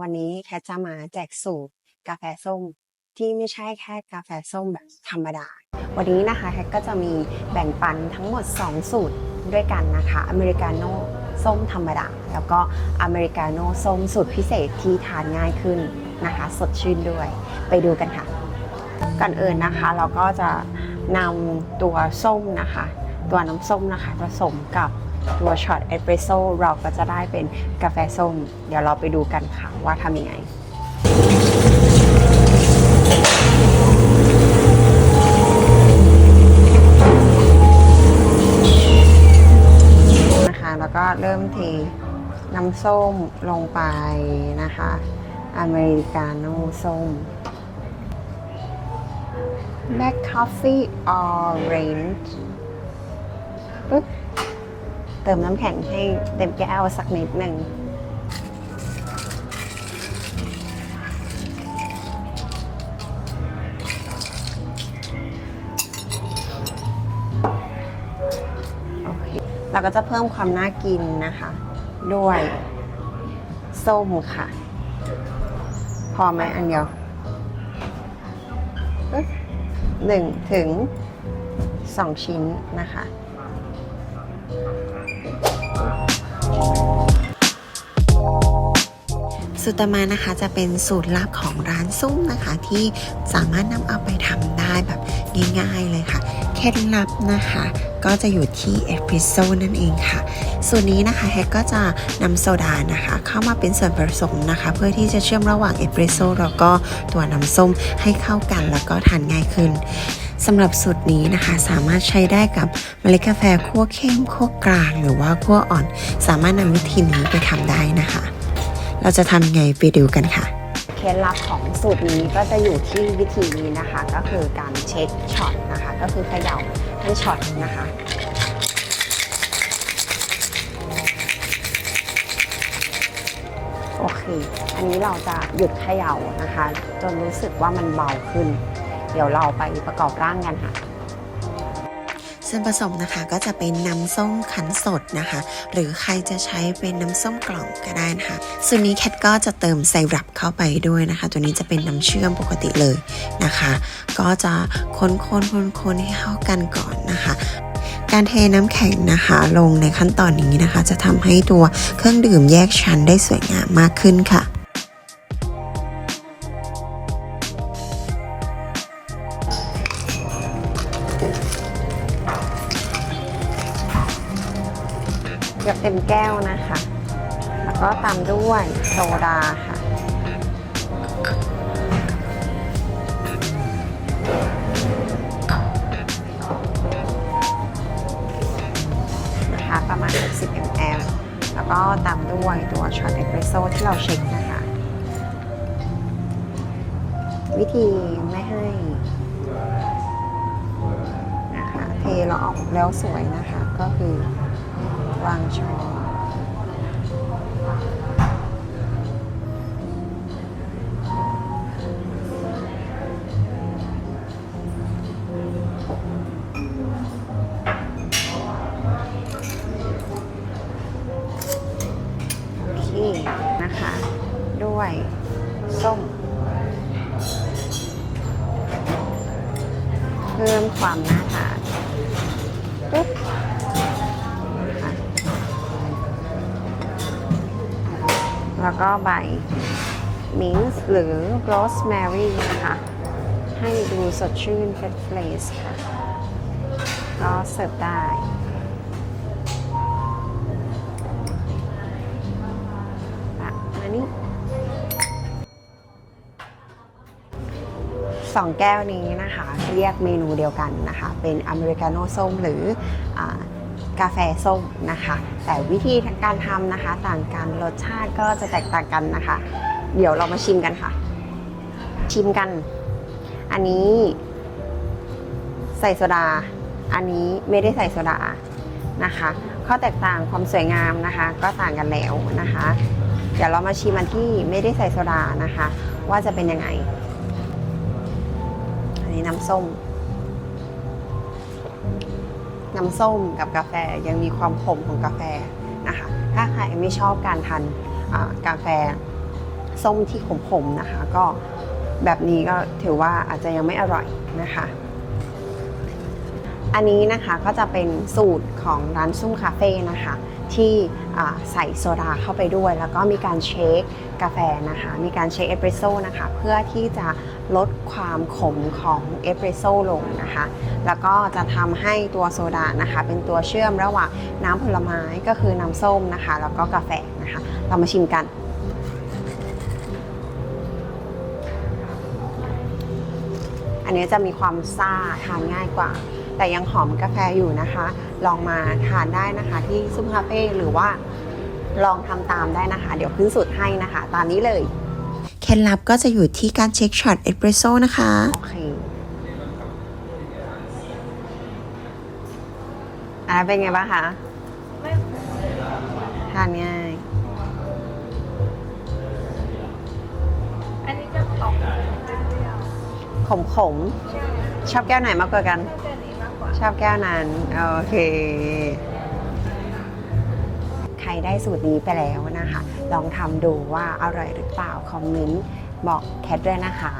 วันนี้แคทจะมาแจกสูตรกาแฟส้ม ที่ไม่ใช่แค่กาแฟส้มแบบธรรมดา วันนี้นะคะแคทก็จะมีแบ่งปันทั้งหมด 2 สูตรด้วยกันนะคะอเมริกาโน่ส้มธรรมดา แล้วก็อเมริกาโน่ส้มสูตรพิเศษที่ทานง่ายขึ้นนะคะ สดชื่นด้วย ไปดูกันค่ะ ก่อนอื่นนะคะเราก็จะนำตัวส้มนะคะ ตัวน้ำส้มนะคะผสมกับ ตัวช็อตเอสเปรสโซ่เราก็จะได้เป็นกาแฟส้ม เดี๋ยวเราไปดูกันค่ะว่าทำยังไงนะคะแล้วก็เริ่มเทน้ำส้มลงไปนะคะ อเมริกาโน่ส้ม Black Coffee Orange ปึ๊บ เติมน้ำแข็งให้เต็มแก้วสักนิดหนึ่งโอเคเราก็จะเพิ่มความน่ากินนะคะ ด้วยส้มค่ะ พอไหมอันเดียวหนึ่งถึงสองชิ้นนะคะ ตรต่อมานะคะจะเป็นสูตรลับของร้านซุ้มนะคะ ที่สามารถนำเอาไปทำได้แบบง่ายๆเลยค่ะ เคล็ดลับนะคะ ก็จะอยู่ที่เอสเปรสโซ่นั่นเองค่ะ ส่วนนี้นะคะแฮกก็จะนำโซดานะคะ เข้ามาเป็นส่วนผสมนะคะ เพื่อที่จะเชื่อมระหว่างเอสเปรสโซ่แล้วก็ตัวน้ำส้มให้เข้ากันแล้วก็ทานง่ายขึ้นสำหรับสูตรนี้นะคะสามารถใช้ได้กับเมล็ดกาแฟคั่วเข้มคั่วกลาง หรือว่าคั่วอ่อน สามารถนำวิธีนี้ไปทำได้นะคะ เราจะทำยังไงไปดูกันค่ะเคล็ดลับของสูตรนี้ก็จะอยู่ที่วิธีนี้นะคะ ก็คือการเช็คช็อตนะคะ ก็คือเขย่าให้ช็อตนะคะโอเค อันนี้เราจะหยุดเขย่านะคะ จนรู้สึกว่ามันเบาขึ้น เดี๋ยวเราไปประกอบร่างกันค่ะ ส่วนผสมนะคะก็จะเป็นน้ำส้มขันสดนะคะ หรือใครจะใช้เป็นน้ำส้มกล่องก็ได้นะคะส่วนนี้แคทก็จะเติมไซรัปเข้าไปด้วยนะคะ ตัวนี้จะเป็นน้ำเชื่อมปกติเลยนะคะ ก็จะคนๆคนๆให้เข้ากันก่อนนะคะ การเทน้ำแข็งนะคะ ลงในขั้นตอนนี้นะคะ จะทำให้ตัวเครื่องดื่มแยกชั้นได้สวยงามมากขึ้นค่ะ เกือบเต็มแก้วนะคะ แล้วก็ตามด้วยโซดาค่ะ นะคะประมาณ 60 ml แล้วก็ตามด้วยตัวช็อตเอสเปรสโซ่ที่เราเช็คนะคะ วิธีไม่ให้นะคะเทแล้วออกแล้วสวยนะคะก็คือ วางช้อนโอเคนะคะ ด้วยส้ม เพิ่มความน่าทาน แล้วก็ใบมิ้นส์หรือโรสแมรี่นะคะให้ดูสดชื่นเฟรชเฟรชค่ะ ก็เสิร์ฟได้อะนี่สองแก้วนี้นะคะ เรียกเมนูเดียวกันนะคะ เป็นอเมริกาโน่ส้มหรืออา กาแฟส้มนะคะ แต่วิธีการทำนะคะ ต่างกันรสชาติก็จะแตกต่างกันนะคะ เดี๋ยวเรามาชิมกันค่ะ ชิมกัน อันนี้ ใส่โซดา อันนี้ไม่ได้ใส่โซดานะคะ ข้อแตกต่างความสวยงามนะคะ ก็ต่างกันแล้วนะคะ เดี๋ยวเรามาชิมอันที่ไม่ได้ใส่โซดานะคะ ว่าจะเป็นยังไง อันนี้น้ำส้ม น้ำส้มกับกาแฟยังมีความขมของกาแฟนะคะ ถ้าใครไม่ชอบการทานกาแฟส้มที่ขมๆนะคะ ก็แบบนี้ก็ถือว่าอาจจะยังไม่อร่อยนะคะ อันนี้นะคะก็จะเป็นสูตรของร้านซุ่มคาเฟ่นะคะ ที่ใส่โซดาเข้าไปด้วย แล้วก็มีการเชคกาแฟนะคะ มีการเชคเอสเปรสโซ่นะคะ เพื่อที่จะลดความขมของเอสเปรสโซ่ลงนะคะ แล้วก็จะทำให้ตัวโซดานะคะ เป็นตัวเชื่อมระหว่างน้ำผลไม้ก็คือน้ำส้มนะคะ แล้วก็กาแฟนะคะ เรามาชิมกันอันนี้จะมีความซ่าทานง่ายกว่า แต่ยังหอมกาแฟอยู่นะคะ ลองมาทานได้นะคะที่ซุปคาเฟ่หรือว่าลองทำตามได้นะคะ เดี๋ยวขึ้นสูตรให้นะคะ ตามนี้เลย เคล็ดลับก็จะอยู่ที่การเช็คช็อตเอสเปรสโซ่นะคะ โอเคอันนั้นเป็นไงบ้างคะทานง่าย อันนี้จะออกเปรี้ยวขมขมๆใช่ๆชอบแก้วไหนมากกว่ากัน ชอบแก้วนี้มากกว่า ชอบแก้วนั้น โอเค ใครได้สูตรนี้ไปแล้วนะคะ ลองทำดูว่าอร่อยหรือเปล่า คอมเมนต์บอกแคทด้วยนะคะ